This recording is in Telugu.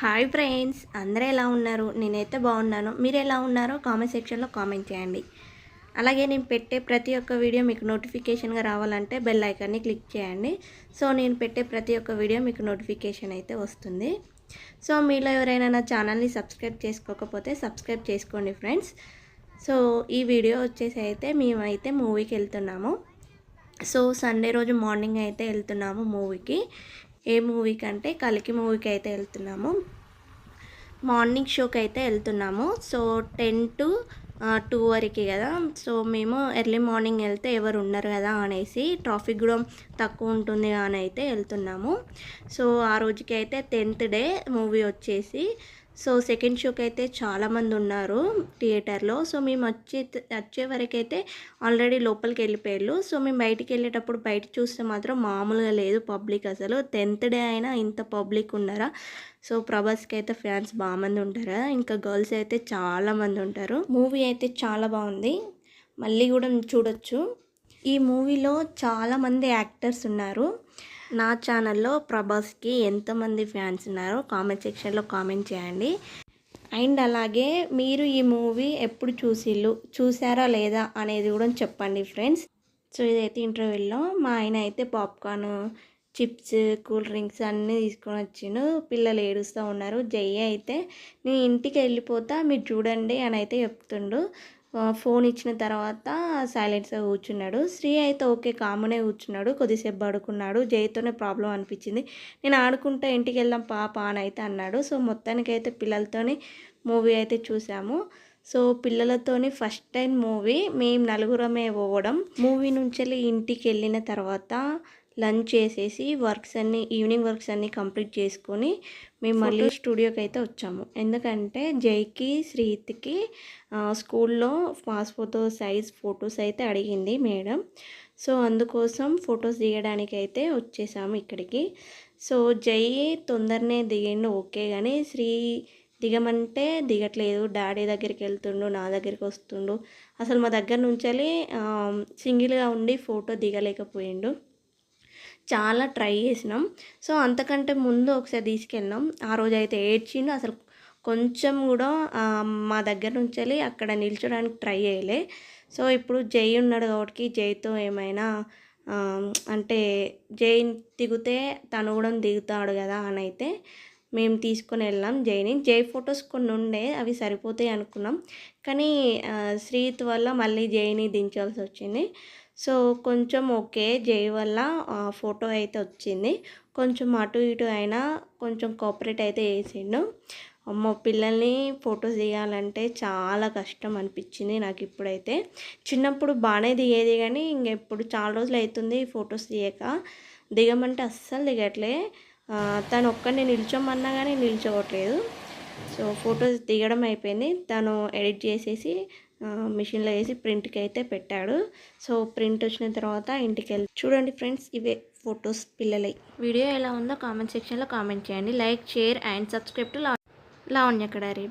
హాయ్ ఫ్రెండ్స్ అందరూ ఎలా ఉన్నారు? నేనైతే బాగున్నాను. మీరు ఎలా ఉన్నారో కామెంట్ సెక్షన్లో కామెంట్ చేయండి. అలాగే నేను పెట్టే ప్రతి ఒక్క వీడియో మీకు నోటిఫికేషన్గా రావాలంటే బెల్ ఐకాన్ని క్లిక్ చేయండి. సో నేను పెట్టే ప్రతి ఒక్క వీడియో మీకు నోటిఫికేషన్ అయితే వస్తుంది. సో మీలో ఎవరైనా నా ఛానల్ని సబ్స్క్రైబ్ చేసుకోకపోతే సబ్స్క్రైబ్ చేసుకోండి ఫ్రెండ్స్. సో ఈ వీడియో వచ్చేసి అయితే మేమైతే మూవీకి వెళ్తున్నాము. సో సండే రోజు మార్నింగ్ అయితే వెళ్తున్నాము మూవీకి. ఏ మూవీకి అంటే కలికి మూవీకి అయితే వెళ్తున్నాము. మార్నింగ్ షోకి అయితే వెళ్తున్నాము. సో టెన్ టు టూ వరకు కదా. సో మేము ఎర్లీ మార్నింగ్ వెళ్తే ఎవరు ఉండరు కదా అనేసి ట్రాఫిక్ కూడా తక్కువ ఉంటుంది అని అయితే వెళ్తున్నాము. సో ఆ రోజుకి అయితే టెన్త్ డే మూవీ వచ్చేసి సో సెకండ్ షోకి అయితే చాలామంది ఉన్నారు థియేటర్లో. సో మేము వచ్చే వచ్చే వరకైతే ఆల్రెడీ లోపలికి వెళ్ళిపోయారు. సో మేము బయటికి వెళ్ళేటప్పుడు బయట చూస్తే మాత్రం మామూలుగా లేదు పబ్లిక్ అసలు. టెన్త్ డే అయినా ఇంత పబ్లిక్ ఉన్నారా సో ప్రభాస్కి అయితే ఫ్యాన్స్ బాగామంది ఉంటారా? ఇంకా గర్ల్స్ అయితే చాలామంది ఉంటారు. మూవీ అయితే చాలా బాగుంది. మళ్ళీ కూడా చూడొచ్చు. ఈ మూవీలో చాలామంది యాక్టర్స్ ఉన్నారు. నా ఛానల్లో ప్రభాస్కి ఎంతమంది ఫ్యాన్స్ ఉన్నారో కామెంట్ సెక్షన్లో కామెంట్ చేయండి. అండ్ అలాగే మీరు ఈ మూవీ ఎప్పుడు చూసిళ్ళు చూసారా లేదా అనేది కూడా చెప్పండి ఫ్రెండ్స్. సో ఇదైతే ఇంటర్వ్యూలో మా ఆయన అయితే పాప్కార్న్ చిప్స్ కూల్ డ్రింక్స్ అన్నీ తీసుకొని వచ్చిండు. పిల్లలు ఏడుస్తూ ఉన్నారు. జయ్య అయితే నేను ఇంటికి వెళ్ళిపోతా మీరు చూడండి అని అయితే చెప్తుండు. ఫోన్ ఇచ్చిన తర్వాత సైలెంట్స్గా కూర్చున్నాడు. శ్రీ అయితే ఓకే కామనే కూర్చున్నాడు. కొద్దిసేపు పడుకున్నాడు. జైతోనే ప్రాబ్లం అనిపించింది. నేను ఆడుకుంటా ఇంటికి వెళ్దాం పాప అని అయితే అన్నాడు. సో మొత్తానికి అయితే పిల్లలతోని మూవీ అయితే చూసాము. సో పిల్లలతోని ఫస్ట్ టైం మూవీ. మేము నలుగురమే పోవడం. మూవీ నుంచి ఇంటికి వెళ్ళిన తర్వాత లంచ్ చేసేసి వర్క్స్ అన్నీ ఈవినింగ్ వర్క్స్ అన్నీ కంప్లీట్ చేసుకొని మేము మళ్ళీ స్టూడియోకి అయితే వచ్చాము. ఎందుకంటే జైకి శ్రీత్కి స్కూల్లో పాస్ ఫోటో సైజ్ ఫొటోస్ అయితే అడిగింది మేడం. సో అందుకోసం ఫొటోస్ దిగడానికి అయితే వచ్చేసాము ఇక్కడికి. సో జై తొందరనే దిగిండు ఓకే కానీ శ్రీ దిగమంటే దిగట్లేదు. డాడీ దగ్గరికి వెళ్తుండు నా దగ్గరికి వస్తుండు. అసలు మా దగ్గర నుంచి సింగిల్గా ఉండి ఫోటో దిగలేకపోయిండు. చాలా ట్రై చేసినాం. సో అంతకంటే ముందు ఒకసారి తీసుకెళ్ళినాం. ఆ రోజు అయితే ఏడ్చిండు. అసలు కొంచెం కూడా మా దగ్గర నుంచి వెళ్ళి అక్కడ నిల్చోడానికి ట్రై చేయలే. సో ఇప్పుడు జై ఉన్నాడు కాబట్టి జైతో ఏమైనా అంటే జై దిగితే తను కూడా దిగుతాడు కదా అని అయితే మేము తీసుకొని వెళ్ళాం జైని. జై ఫొటోస్ కొన్ని ఉండే అవి సరిపోతాయి అనుకున్నాం. కానీ శ్రీత్ వల్ల మళ్ళీ జైని దించాల్సి వచ్చింది. సో కొంచెం ఓకే జై వల్ల ఫోటో అయితే వచ్చింది. కొంచెం అటు ఇటు అయినా కొంచెం కోఆపరేట్ అయితే వేసిండు అమ్మ పిల్లల్ని ఫొటోస్ దిగాలంటే చాలా కష్టం అనిపించింది నాకు ఇప్పుడైతే. చిన్నప్పుడు బాగానే దిగేది కానీ ఇంకెప్పుడు చాలా రోజులు అవుతుంది ఫొటోస్ దిగాక దిగమంటే అస్సలు దిగట్లే. తను ఒక్కడిని నిల్చోమన్నా కానీ నిల్చోవట్లేదు. సో ఫొటోస్ దిగడం అయిపోయింది. తను ఎడిట్ చేసేసి మిషన్లో వేసి ప్రింట్కి అయితే పెట్టాడు. సో ప్రింట్ వచ్చిన తర్వాత ఇంటికి వెళ్ళి చూడండి ఫ్రెండ్స్ ఇవే ఫొటోస్ పిల్లలై. వీడియో ఎలా ఉందో కామెంట్ సెక్షన్లో కామెంట్ చేయండి. Like share and subscribe to Lavanya Kadari.